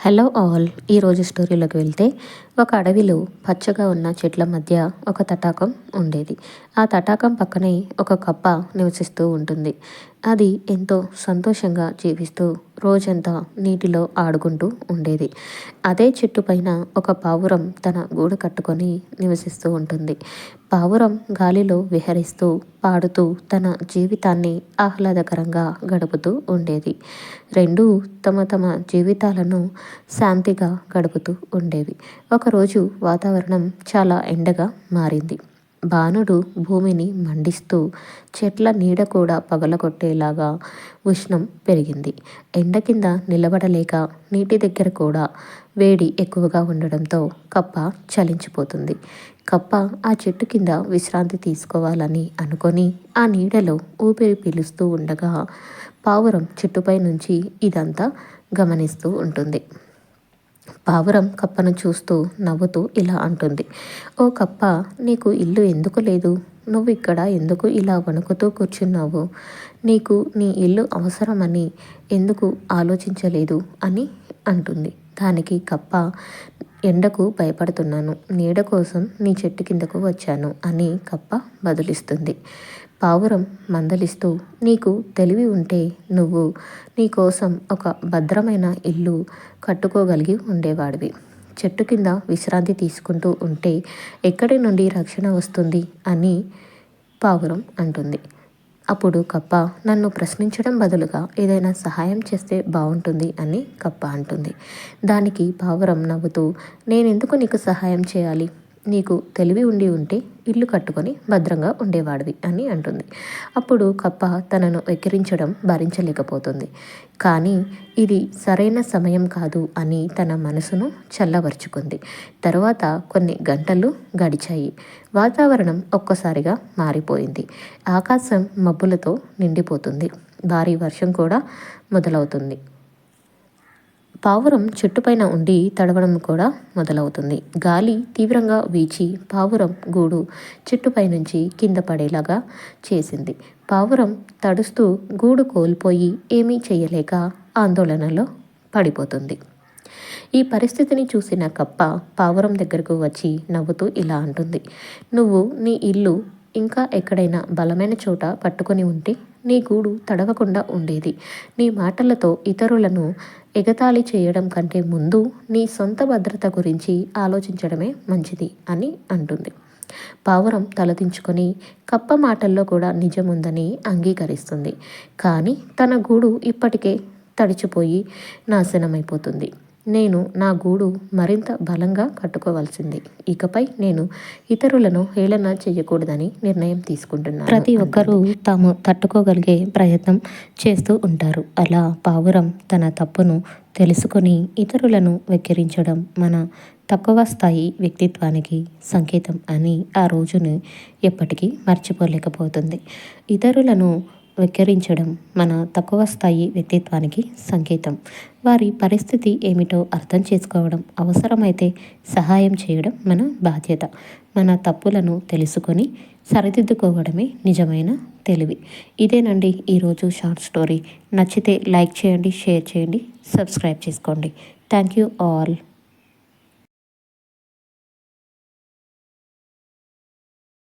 Hello all. ఈరోజు స్టోరీలోకి వెళ్తే ఒక అడవిలో పచ్చగా ఉన్న చెట్ల మధ్య ఒక తటాకం ఉండేది. ఆ తటాకం పక్కనే ఒక కప్ప నివసిస్తూ ఉంటుంది. అది ఎంతో సంతోషంగా జీవిస్తూ రోజంతా నీటిలో ఆడుకుంటూ ఉండేది. అదే చెట్టు పైన ఒక పావురం తన గూడు కట్టుకొని నివసిస్తూ ఉంటుంది. పావురం గాలిలో విహరిస్తూ పాడుతూ తన జీవితాన్ని ఆహ్లాదకరంగా గడుపుతూ ఉండేది. రెండు తమ తమ జీవితాలను శాంతిగా గడుపుతూ ఉండేవి. ఒకరోజు వాతావరణం చాలా ఎండగా మారింది. బాణుడు భూమిని మండిస్తూ చెట్ల నీడ కూడా పగలగొట్టేలాగా ఉష్ణం పెరిగింది. ఎండ కింద నిలబడలేక నీటి దగ్గర కూడా వేడి ఎక్కువగా ఉండడంతో కప్ప చలించిపోతుంది. కప్ప ఆ చెట్టు కింద విశ్రాంతి తీసుకోవాలని అనుకొని ఆ నీడలో ఊపిరి పీలుస్తూ ఉండగా పావురం చెట్టుపై నుంచి ఇదంతా గమనిస్తూ ఉంటుంది. పావురం కప్పను చూస్తూ నవ్వుతూ ఇలా అంటుంది. ఓ కప్ప నీకు ఇల్లు ఎందుకు లేదు? నువ్వు ఇక్కడ ఎందుకు ఇలా వణుకుతూ కూర్చున్నావు? నీకు నీ ఇల్లు అవసరమని ఎందుకు ఆలోచించలేదు? అని అంటుంది. దానికి కప్ప ఎండకు భయపడుతున్నాను. నీడ కోసం నీ చెట్టు కిందకు వచ్చాను అని కప్ప బదులిస్తుంది. పావురం మందలిస్తూ నీకు తెలివి ఉంటే నువ్వు నీ కోసం ఒక భద్రమైన ఇల్లు కట్టుకోగలిగి ఉండేవాడివి. చెట్టు కింద విశ్రాంతి తీసుకుంటూ ఉంటే ఎక్కడి నుండి రక్షణ వస్తుంది అని పావురం అంటుంది. అప్పుడు కప్ప నన్ను ప్రశ్నించడం బదులుగా ఏదైనా సహాయం చేస్తే బాగుంటుంది అని కప్ప అంటుంది. దానికి పావురం నవ్వుతూ నేనెందుకు నీకు సహాయం చేయాలి? నీకు తెలివి ఉండి ఉంటే ఇల్లు కట్టుకొని భద్రంగా ఉండేవాడివి అని అంటుంది. అప్పుడు కప్ప తనను వెక్కిరించడం భరించలేకపోతుంది. కానీ ఇది సరైన సమయం కాదు అని తన మనసును చల్లవరుచుకుంది తరువాత కొన్ని గంటలు గడిచాయి. వాతావరణం ఒక్కసారిగా మారిపోయింది. ఆకాశం మబ్బులతో నిండిపోతుంది. భారీ వర్షం కూడా మొదలవుతుంది. పావురం చెట్టుపైన ఉండి తడవడం కూడా మొదలవుతుంది. గాలి తీవ్రంగా వీచి పావురం గూడు చెట్టుపై నుంచి కింద పడేలాగా చేసింది. పావురం తడుస్తూ గూడు కోల్పోయి ఏమీ చేయలేక ఆందోళనలో పడిపోతుంది. ఈ పరిస్థితిని చూసిన కప్ప పావురం దగ్గరకు వచ్చి నవ్వుతూ ఇలా అంటుంది. నువ్వు నీ ఇల్లు ఇంకా ఎక్కడైనా బలమైన చోట పట్టుకొని ఉంటే నీ గూడు తడవకుండా ఉండేది. నీ మాటలతో ఇతరులను ఎగతాళి చేయడం కంటే ముందు నీ సొంత భద్రత గురించి ఆలోచించడమే మంచిది అని అంటుంది. పావురం తలదించుకొని కప్ప మాటల్లో కూడా నిజముందని అంగీకరిస్తుంది. కానీ తన గూడు ఇప్పటికే తడిచిపోయి నాశనమైపోతుంది. నేను నా గూడు మరింత బలంగా కట్టుకోవాల్సింది. ఇకపై నేను ఇతరులను హేళన చేయకూడదని నిర్ణయం తీసుకుంటున్నాను ప్రతి ఒక్కరూ తాము తట్టుకోగలిగే ప్రయత్నం చేస్తూ ఉంటారు. అలా పావురం తన తప్పును తెలుసుకొని ఇతరులను వెక్కిరించడం మన తక్కువ స్థాయి వ్యక్తిత్వానికి సంకేతం అని ఆ రోజును ఎప్పటికీ మర్చిపోలేకపోతుంది. ఇతరులను వెక్కిరించడం మన తక్కువ స్థాయి వ్యక్తిత్వానికి సంకేతం. వారి పరిస్థితి ఏమిటో అర్థం చేసుకోవడం అవసరమైతే సహాయం చేయడం మన బాధ్యత. మన తప్పులను తెలుసుకొని సరిదిద్దుకోవడమే నిజమైన తెలివి. ఇదేనండి ఈరోజు షార్ట్ స్టోరీ. నచ్చితే లైక్ చేయండి షేర్ చేయండి సబ్స్క్రైబ్ చేసుకోండి. Thank you all.